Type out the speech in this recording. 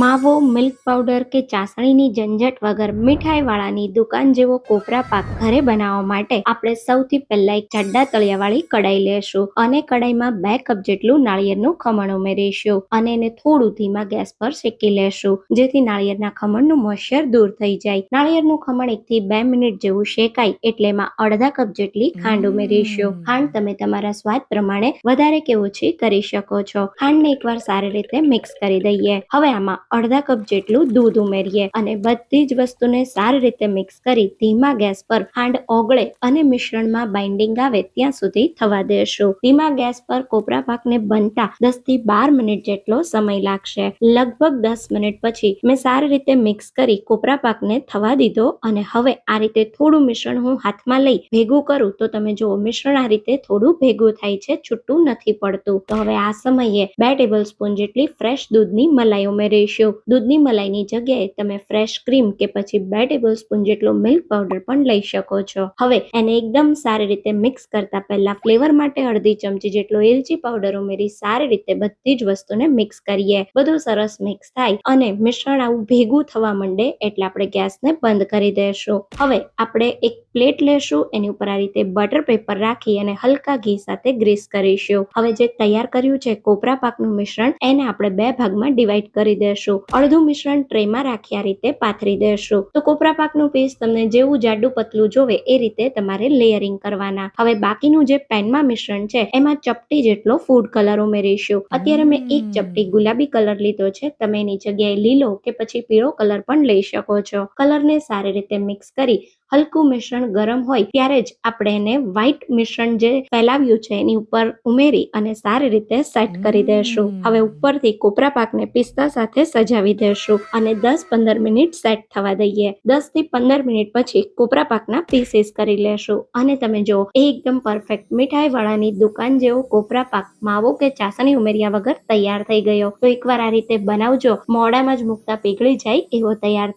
માવો milk powder કે ચાસણીની ઝંઝટ વગર મીઠાઈવાળાની દુકાન જેવો કોપરા પાક ઘરે બનાવવા માટે આપણે સૌથી પહેલા એક જાડા તળિયાવાળી કડાઈ લેશું અને કડાઈમાં બે કપ જેટલું નાળિયેરનું ખમણ ઉમેરીશું અને એને થોડું ધીમા ગેસ પર શેકી લેશું જેથી નાળિયેરના ખમણનું મોઇશ્ચર દૂર થઈ જાય. નાળિયેરનું ખમણ એકથી બે મિનિટ જેવું શેકાય એટલે એમાં અડધા કપ જેટલી ખાંડ ઉમેરીશું. ખાંડ તમે તમારા સ્વાદ પ્રમાણે વધારે કે ઓછી કરી શકો છો. ખાંડને એકવાર સારી રીતે મિક્સ કરી દઈએ. હવે આમાં અડધા કપ જેટલું દૂધ ઉમેરીએ અને બધી જ વસ્તુને સારી રીતે મિક્સ કરી ધીમા ગેસ પર ખાંડ ઓગળે અને મિશ્રણમાં બાઇન્ડિંગ આવે ત્યાં સુધી થવા દેશું. ધીમા ગેસ પર કોપરા પાકને બનતા દસથી બાર મિનિટ જેટલો સમય લાગશે. લગભગ દસ મિનિટ પછી મેં સારી રીતે મિક્સ કરી કોપરા પાકને થવા દીધો અને હવે આ રીતે થોડું મિશ્રણ હું હાથમાં લઈ ભેગું કરું તો તમે જુઓ મિશ્રણ આ રીતે થોડું ભેગું થાય છે, છૂટું નથી પડતું. તો હવે આ સમયે બે ટેબલ સ્પૂન જેટલી ફ્રેશ દૂધની મલાઈ ઉમેરીશું. દૂધની મલાઈની જગ્યાએ તમે ફ્રેશ ક્રીમ કે પછી બે ટેબલ સ્પૂન જેટલો મિલ્ક પાવડર પણ લઈ શકો છો. હવે એને એકદમ સારી રીતે મિક્સ કરતા પહેલા ફ્લેવર માટે અડધી ચમચી જેટલો એલચી પાવડર ઉમેરી સારી રીતે બધી જ વસ્તુને મિક્સ કરીએ. બધું સરસ મિક્સ થાય અને મિશ્રણ આવું ભેગું થવા માંડે એટલે આપણે ગેસને બંધ કરી દેશું. હવે આપણે એક પ્લેટ લેશું એની ઉપર આ રીતે બટર પેપર રાખી અને હલકા ઘી સાથે ગ્રીસ કરીશું. હવે જે તૈયાર કર્યું છે કોપરા પાકનું મિશ્રણ એને આપણે બે ભાગમાં ડિવાઈડ કરી દેશું. અડધું મિશ્રણ ટ્રેમાં રાખી આ રીતે પાથરી દેશું. તો કોપરા પાકનું પીસ તમને જેવું જાડું પતલું જોવે એ રીતે તમારે લેયરિંગ કરવાના. હવે બાકીનું જે પેનમાં મિશ્રણ છે એમાં ચપટી જેટલો ફૂડ કલર ઉમેરીશું. અત્યારે મેં એક ચપટી ગુલાબી કલર લીધો છે. તમે એની જગ્યાએ લીલો કે પછી પીળો કલર પણ લઈ શકો છો. કલરને સારી રીતે મિક્સ કરી હલકું મિશ્રણ ગરમ હોય ત્યારે જ આપણે એને વ્હાઈટ મિશ્રણ જે ફેલાવ્યું છે એની ઉપર ઉમેરી અને સારી રીતે સેટ કરી દેશું. હવે ઉપરથી કોપરા પાકને પિસ્તા સાથે સજાવી દેશું અને દસ પંદર મિનિટ સેટ થવા દઈએ. દસથી પંદર મિનિટ પછી કોપરા પાકના પીસીસ કરી લેશું. અને તમે જો એકદમ પરફેક્ટ મીઠાઈ વાળાની દુકાન જેવો કોપરા પાક માવો કે ચાસણી ઉમેર્યા વગર તૈયાર થઈ ગયો. તો એકવાર આ રીતે બનાવજો. મોડામાં જ મુકતા પીગળી જાય એવો તૈયાર